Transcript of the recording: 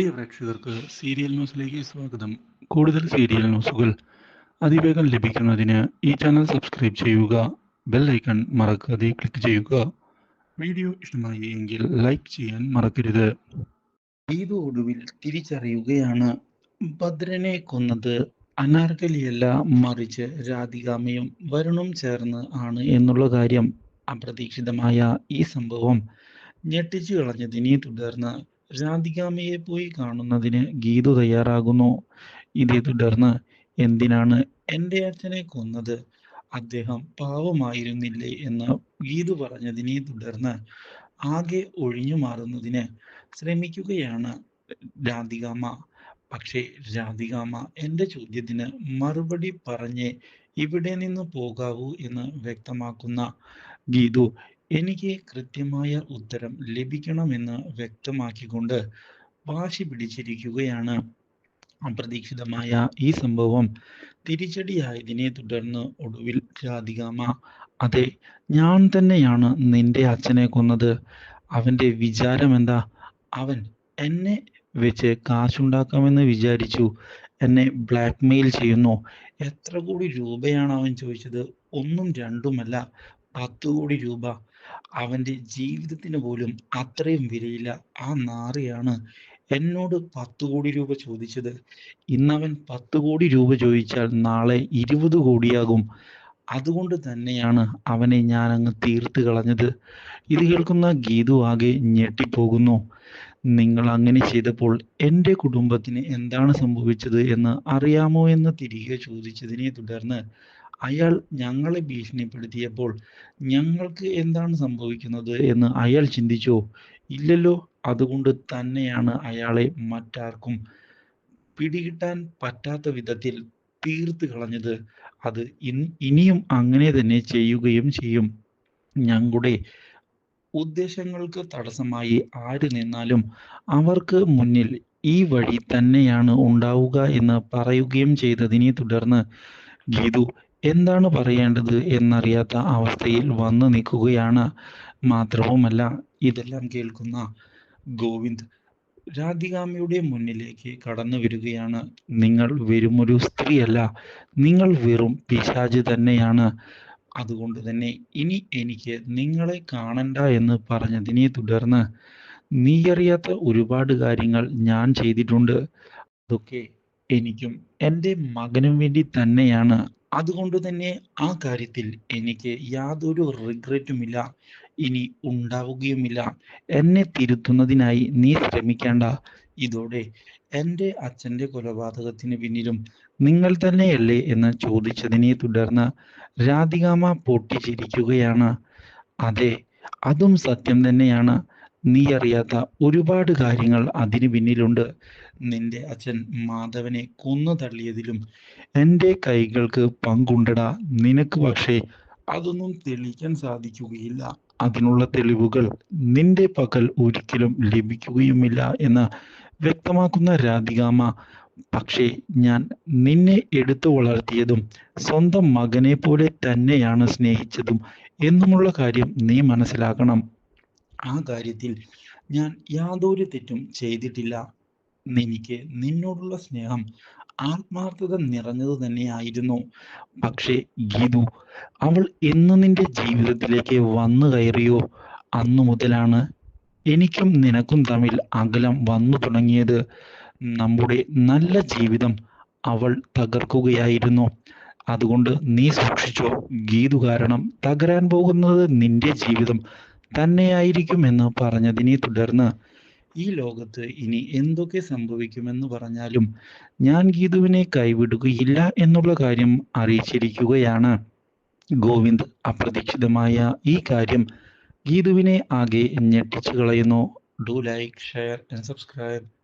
പ്രിയ പ്രേക്ഷകർക്ക് സീരിയൽ ന്യൂസിലേക്ക് സ്വാഗതം. കൂടുതൽ സീരിയൽ ന്യൂസുകൾ അതിവേഗം ലഭിക്കുന്നതിന് ഈ ചാനൽ സബ്സ്ക്രൈബ് ചെയ്യുക ബെൽ ഐക്കൺ മറക്കാതെ ക്ലിക്ക് ചെയ്യുക. വീഡിയോ ഇഷ്ടമായി എങ്കിൽ ലൈക്ക് ചെയ്യാൻ മറക്കരുത്. ഈദ് ഒടുവിൽ തിരിച്ചറിയുകയാണ് ഭദ്രനെ കൊന്നത്? അനാർക്കലിയല്ല മറിച്ച് രാധികാമയും വരുണും ചേർന്ന് ആണ് എന്നുള്ള കാര്യം അപ്രതീക്ഷിതമായ ഈ സംഭവം ഞെട്ടിച്ചു കളഞ്ഞതിനെ തുടർന്ന് രാധികാമയെ പോയി കാണുന്നതിന് ഗീതു തയ്യാറാകുന്നു. ഇതേ തുടർന്ന് എന്തിനാണ് എന്റെ അച്ഛനെ കൊന്നത്? അദ്ദേഹം പാവമായിരുന്നില്ലേ എന്ന് ഗീതു പറഞ്ഞതിനെ തുടർന്ന് ആകെ ഒഴിഞ്ഞു മാറുന്നതിന് ശ്രമിക്കുകയാണ് രാധികാമ പക്ഷേ രാധികാമ എന്റെ ചോദ്യത്തിന് മറുപടി പറഞ്ഞ് ഇവിടെ നിന്ന് പോകാവൂ എന്ന് വ്യക്തമാക്കുന്ന ഗീതു എനിക്ക് കൃത്യമായ ഉത്തരം ലഭിക്കണമെന്ന് വ്യക്തമാക്കിക്കൊണ്ട് വാശി പിടിച്ചിരിക്കുകയാണ്. അപ്രതീക്ഷിതമായ ഈ സംഭവം തിരിച്ചടിയായതിനെ തുടർന്ന് ഒടുവിൽ രാധികാമ്മ അതെ ഞാൻ തന്നെയാണ് നിന്റെ അച്ഛനെ കൊന്നത്. അവന്റെ വിചാരം എന്താ അവൻ എന്നെ വെച്ച് കാശുണ്ടാക്കാമെന്ന് വിചാരിച്ചു. എന്നെ ബ്ലാക്ക് മെയിൽ ചെയ്യുന്നു. എത്ര കോടി രൂപയാണ് അവൻ ചോദിച്ചത്? ഒന്നും രണ്ടുമല്ല. പത്ത് കോടി രൂപ അവന്റെ ജീവിതത്തിന് പോലും അത്രയും വിലയില്ല. ആ നാറിയാണ് എന്നോട് പത്ത് കോടി രൂപ ചോദിച്ചത്. ഇന്നവൻ പത്ത് കോടി രൂപ ചോദിച്ചാൽ നാളെ ഇരുപത് കോടിയാകും. അതുകൊണ്ട് തന്നെയാണ് അവനെ ഞാൻ അങ്ങ് തീർത്ത് കളഞ്ഞത്. ഇത് കേൾക്കുന്ന ഗീതു ആകെ ഞെട്ടിപ്പോകുന്നു. നിങ്ങൾ അങ്ങനെ ചെയ്തപ്പോൾ എന്റെ കുടുംബത്തിന് എന്താണ് സംഭവിച്ചത് എന്ന് അറിയാമോ എന്ന് തിരികെ ചോദിച്ചതിനെ തുടർന്ന് അയാൾ ഞങ്ങളെ ഭീഷണിപ്പെടുത്തിയപ്പോൾ ഞങ്ങൾക്ക് എന്താണ് സംഭവിക്കുന്നത് എന്ന് അയാൾ ചിന്തിച്ചോ. ഇല്ലല്ലോ അതുകൊണ്ട് തന്നെയാണ് അയാളെ മറ്റാർക്കും പിടികിട്ടാൻ പറ്റാത്ത വിധത്തിൽ തീർത്ത് കളഞ്ഞത്. അത് ഇനിയും അങ്ങനെ തന്നെ ചെയ്യുകയും ചെയ്യും. ഞങ്ങളുടെ ഉദ്ദേശങ്ങൾക്ക് തടസ്സമായി ആര് നിന്നാലും അവർക്ക് മുന്നിൽ ഈ വഴി തന്നെയാണ് ഉണ്ടാവുക എന്ന് പറയുകയും ചെയ്തതിനെ തുടർന്ന് ഗീതു എന്താണ് പറയേണ്ടത് എന്നറിയാത്ത അവസ്ഥയിൽ വന്നു നിൽക്കുകയാണ് മാത്രവുമല്ല ഇതെല്ലാം കേൾക്കുന്ന ഗോവിന്ദ് രാധികാമ്മയുടെ മുന്നിലേക്ക് കടന്നു വരികയാണ്. നിങ്ങൾ വെറുമൊരു സ്ത്രീയല്ല നിങ്ങൾ വെറും പിശാജ് തന്നെയാണ്. അതുകൊണ്ട് തന്നെ ഇനി എനിക്ക് നിങ്ങളെ കാണണ്ട എന്ന് പറഞ്ഞതിനെ തുടർന്ന് നീ അറിയാത്ത ഒരുപാട് കാര്യങ്ങൾ ഞാൻ ചെയ്തിട്ടുണ്ട്. അതൊക്കെ എനിക്കും എന്റെ മകനും വേണ്ടി തന്നെയാണ്. അതുകൊണ്ട് തന്നെ ആ കാര്യത്തിൽ എനിക്ക് യാതൊരു റിഗ്രറ്റുമില്ല ഇനി ഉണ്ടാവുകയുമില്ല. എന്നെ തിരുത്തുന്നതിനായി നീ ശ്രമിക്കേണ്ട. ഇതോടെ എന്റെ അച്ഛന്റെ കൊലപാതകത്തിന് പിന്നിലും നിങ്ങൾ തന്നെയല്ലേ എന്ന് ചോദിച്ചതിനെ തുടർന്ന് രാധികാമ്മ പൊട്ടിച്ചിരിക്കുകയാണ്. അതെ അതും സത്യം തന്നെയാണ്. നീ അറിയാത്ത ഒരുപാട് കാര്യങ്ങൾ അതിന് പിന്നിലുണ്ട്. നിന്റെ അച്ഛൻ മാധവനെ കൊന്നു തള്ളിയതിലും എന്റെ കൈകൾക്ക് പങ്കുണ്ടടാ. നിനക്ക് പക്ഷേ അതൊന്നും തെളിയിക്കാൻ സാധിക്കുകയില്ല. അതിനുള്ള തെളിവുകൾ നിന്റെ പക്കൽ ഒരിക്കലും ലഭിക്കുകയുമില്ല എന്ന് വ്യക്തമാക്കുന്ന രാധികാമ പക്ഷേ ഞാൻ നിന്നെ എടുത്തു വളർത്തിയതും സ്വന്തം മകനെ പോലെ തന്നെയാണ് സ്നേഹിച്ചതും എന്നുമുള്ള കാര്യം നീ മനസ്സിലാക്കണം. ആ കാര്യത്തിൽ ഞാൻ യാതൊരു തെറ്റും ചെയ്തിട്ടില്ല. എനിക്ക് നിന്നോടുള്ള സ്നേഹം ആത്മാർത്ഥത നിറഞ്ഞത് തന്നെയായിരുന്നു. പക്ഷേ ഗീതു അവൾ എന്ന് നിന്റെ ജീവിതത്തിലേക്ക് വന്നു കയറിയോ? അന്നു മുതലാണ് എനിക്കും നിനക്കും തമ്മിൽ അകലം വന്നു തുടങ്ങിയത്. നമ്മുടെ നല്ല ജീവിതം അവൾ തകർക്കുകയായിരുന്നു. അതുകൊണ്ട് നീ സൂക്ഷിച്ചോ ഗീതു കാരണം തകരാൻ പോകുന്നത് നിന്റെ ജീവിതം തന്നെയായിരിക്കുമെന്ന് പറഞ്ഞതിനെ തുടർന്ന് ഈ ലോകത്ത് ഇനി എന്തൊക്കെ സംഭവിക്കുമെന്ന് പറഞ്ഞാലും ഞാൻ ഗീതുവിനെ കൈവിടുകയില്ല എന്നുള്ള കാര്യം അറിയിച്ചിരിക്കുകയാണ്. ഗോവിന്ദ് അപ്രതീക്ഷിതമായ ഈ കാര്യം ഗീതുവിനെ ആകെ ഞെട്ടിച്ചു കളയുന്നു. Do like share and subscribe